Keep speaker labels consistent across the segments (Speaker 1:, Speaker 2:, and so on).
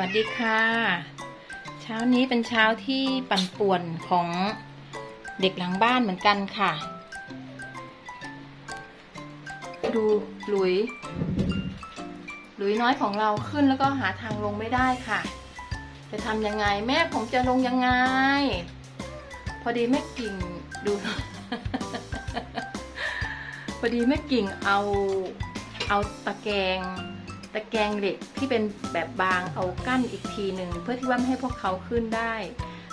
Speaker 1: วัสดีค่ะ เช้านี้เป็นเช้าที่ปั่นป่วนของเด็กหลังบ้านเหมือนกันค่ะ ดูหลุย หลุยน้อยของเราขึ้นแล้วก็หาทางลงไม่ได้ค่ะ จะทำยังไงแม่ผมจะลงยังไง พอดีแม่กิ่งดู พอดีแม่กิ่งเอาเอาตะแกรง ตะแกรงเหล็กที่เป็นแบบบางเอากั้นอีกทีหนึ่งเพื่อที่ว่าไม่ให้พวกเขาขึ้นได้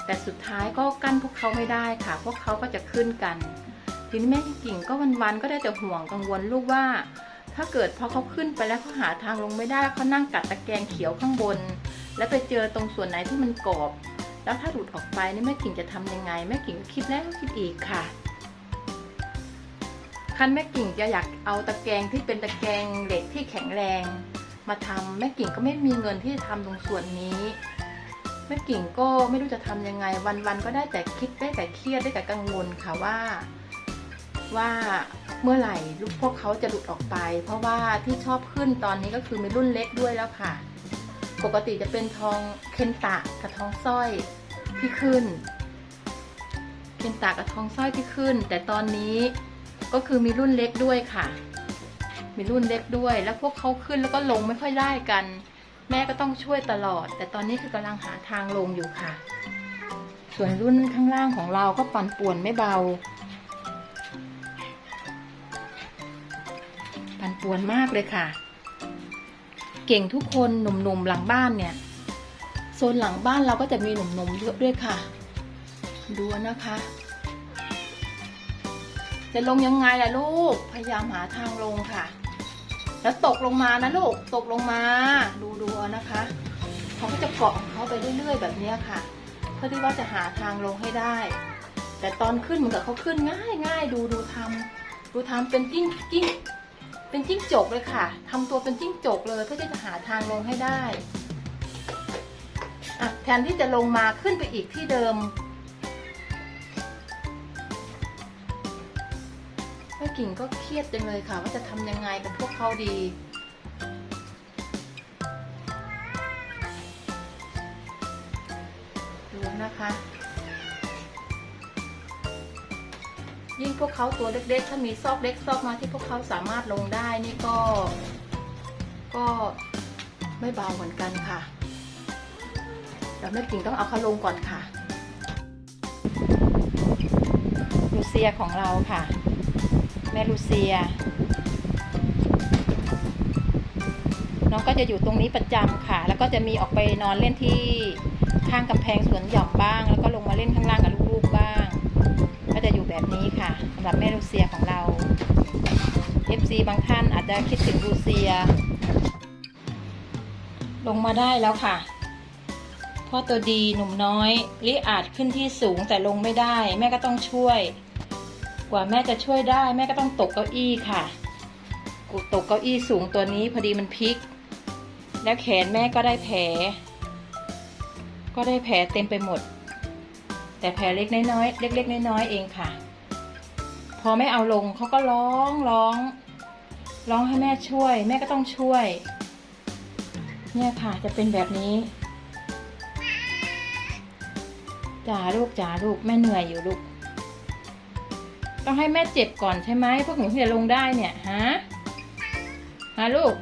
Speaker 1: แต่สุดท้ายก็กั้นพวกเขาไม่ได้ค่ะ พวกเขาก็จะขึ้นกัน ทีนี้แม่กิ่งก็วันๆก็ได้แต่ห่วงกังวลลูกว่า ถ้าเกิดพอเขาขึ้นไปแล้วเขาหาทางลงไม่ได้เขานั่งกัดตะแกรงเขียวข้างบน แล้วไปเจอตรงส่วนไหนที่มันกรอบ แล้วถ้าหลุดออกไปนี่แม่กิ่งจะทำยังไง แม่กิ่งคิดแล้วคิดอีกค่ะคันแม่กิ่งจะอยากเอาตะแกรงที่เป็นตะแกรงเหล็กที่แข็งแรง มาทำแม่กิ่งก็ไม่มีเงินที่จะทำตรงส่วนนี้แม่กิ่งก็ไม่รู้จะทำยังไง วันๆก็ได้แต่คิดได้แต่เครียดได้แต่กังวลค่ะว่าว่าเมื่อไหร่ลูกพวกเขาจะหลุดออกไป เพราะว่าที่ชอบขึ้นตอนนี้ก็คือมีรุ่นเล็กด้วยแล้วค่ะ ปกติจะเป็นทองเคนตะกับทองสร้อยที่ขึ้น เคนตะกับทองสร้อยที่ขึ้น แต่ตอนนี้ก็คือมีรุ่นเล็กด้วยค่ะ มีรุ่นเล็กด้วย แล้วพวกเขาขึ้นแล้วก็ลงไม่ค่อยได้กัน แม่ก็ต้องช่วยตลอด แต่ตอนนี้คือกำลังหาทางลงอยู่ค่ะ ส่วนรุ่นข้างล่างของเราก็ปั่นป่วนไม่เบา ปั่นป่วนมากเลยค่ะ เก่งทุกคนหนุ่มๆหลังบ้านเนี่ยโซนหลังบ้านเราก็จะมีหนุ่มๆเยอะด้วยค่ะ ดูนะคะจะลงยังไงล่ะลูก พยายามหาทางลงค่ะ แล้วตกลงมานะลูกตกลงมา ดูดูนะคะเขาก็จะเกาะของเขาไปเรื่อยๆ แบบนี้ค่ะ เพื่อที่ว่าจะหาทางลงให้ได้ แต่ตอนขึ้นเหมือนกับเขาขึ้นง่ายง่ายดูดูทำดูทำเป็นจิ้งจิ้งเป็นจิ้งจกเลยค่ะทำตัวเป็นจิ้งจกเลยเพื่อที่จะหาทางลงให้ได้แทนที่จะลงมาขึ้นไปอีกที่เดิม แม่กิ่งก็เครียดจังเลยค่ะ ว่าจะทำยังไงกับพวกเขาดี ดูนะคะ ยิ่งพวกเขาตัวเล็กๆ ถ้ามีซอกเล็กซอกน้อยที่พวกเขาสามารถลงได้นี่ก็ ก็ไม่เบาเหมือนกันค่ะแต่แม่กิ่งต้องเอาเขาลงก่อนค่ะลูเซียของเราค่ะ แมลูเซีย น้องก็จะอยู่ตรงนี้ประจำค่ะ แล้วก็จะมีออกไปนอนเล่นที่ข้างกำแพงสวนหย่อมบ้าง แล้วก็ลงมาเล่นข้างล่างกับลูกๆบ้าง ก็จะอยู่แบบนี้ค่ะสำหรับแม่ลูเซียของเรา FC บางท่านอาจจะคิดถึงลูเซีย ลงมาได้แล้วค่ะพ่อตัวดีหนุ่มน้อยลิอาจขึ้นที่สูงแต่ลงไม่ได้ แม่ก็ต้องช่วย กว่าแม่จะช่วยได้แม่ก็ต้องตกเก้าอี้ค่ะกูตกเก้าอี้สูงตัวนี้พอดีมันพลิก แล้วแขนแม่ก็ได้แผล ก็ได้แผลเต็มไปหมด แต่แผลเล็กน้อยเล็กๆน้อยๆเองค่ะ พอไม่เอาลงเขาก็ร้องร้องร้องให้แม่ช่วย แม่ก็ต้องช่วย เนี่ยค่ะจะเป็นแบบนี้จ๋าลูกจ๋าลูกแม่เหนื่อยอยู่ลูก ต้องให้แม่เจ็บก่อนใช่ไหมพวกหนูถึงจะลงได้เนี่ยฮะฮะลูก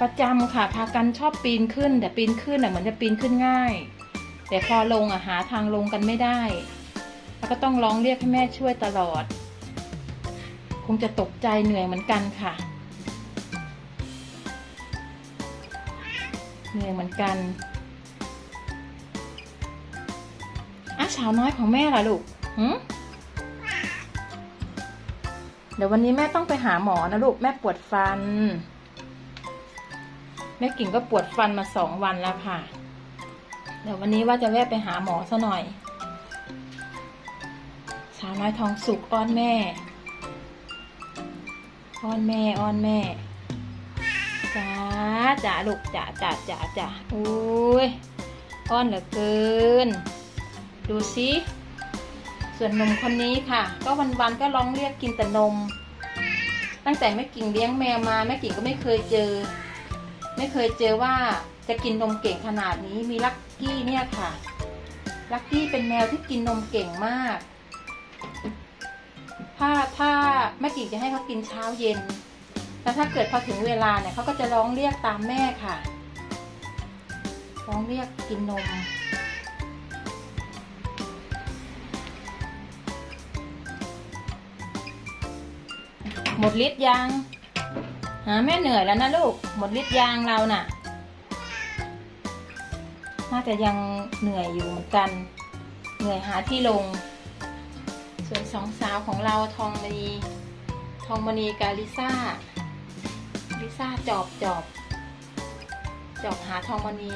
Speaker 1: ประจำค่ะ พากันชอบปีนขึ้น แต่ปีนขึ้นอะเหมือนจะปีนขึ้นง่าย แต่พอลงอะหาทางลงกันไม่ได้ แล้วก็ต้องร้องเรียกให้แม่ช่วยตลอด คงจะตกใจเหนื่อยเหมือนกันค่ะเหนื่อยเหมือนกัน สาวน้อยของแม่ล่ะลูกหืมเดี๋ยววันนี้แม่ต้องไปหาหมอนะลูกแม่ปวดฟัน แม่กิ่งก็ปวดฟันมาสองวันแล้วค่ะ เดี๋ยววันนี้ว่าจะแวะไปหาหมอซะหน่อย สาวน้อยทองสุกอ้อนแม่ อ้อนแม่อ้อนแม่จ้าจ้าลูกจ้าจ้าจ้าจ้าอุ้ยอ้อนเหลือเกิน ดูสิส่วนนมคนนี้ค่ะ ก็วันๆก็ร้องเรียกกินแต่นม ตั้งแต่แม่กิ่งเลี้ยงแมวมาแม่กิ่งก็ไม่เคยเจอ ไม่เคยเจอว่าจะกินนมเก่งขนาดนี้มีลักกี้เนี่ยค่ะ ลักกี้เป็นแมวที่กินนมเก่งมาก ถ้าถ้าแม่กิ่งจะให้เขากินเช้าเย็นแล้วถ้าเกิดพอถึงเวลาเนี่ยเขาก็จะร้องเรียกตามแม่ค่ะ ร้องเรียกกินนม หมดฤทธิ์ยังหาแม่เหนื่อยแล้วนะลูก หมดฤทธิ์ยางเราน่ะ น่าจะยังเหนื่อยอยู่เหมือนกัน เหนื่อยหาที่ลง ส่วนสองสาวของเราทองมณีทองมณีกาลิซ่าลิซ่าจอบจอบ จอบหาทองมณี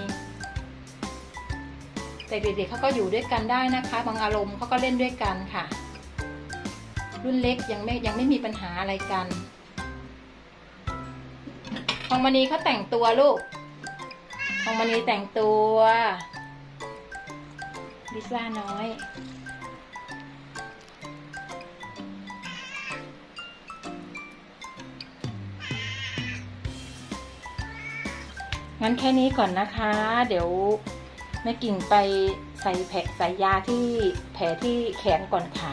Speaker 1: แต่เด็กๆเขาก็อยู่ด้วยกันได้นะคะ บางอารมณ์เขาก็เล่นด้วยกันค่ะ รุ่นเล็กยังไม่ยังไม่มีปัญหาอะไรกันทองมณีเขาแต่งตัวลูกทองมณีแต่งตัวลิซ่าน้อยงั้นแค่นี้ก่อนนะคะ เดี๋ยวแม่กิ่งไปใส่แผลใส่ยาที่แผลที่แขนก่อนค่ะ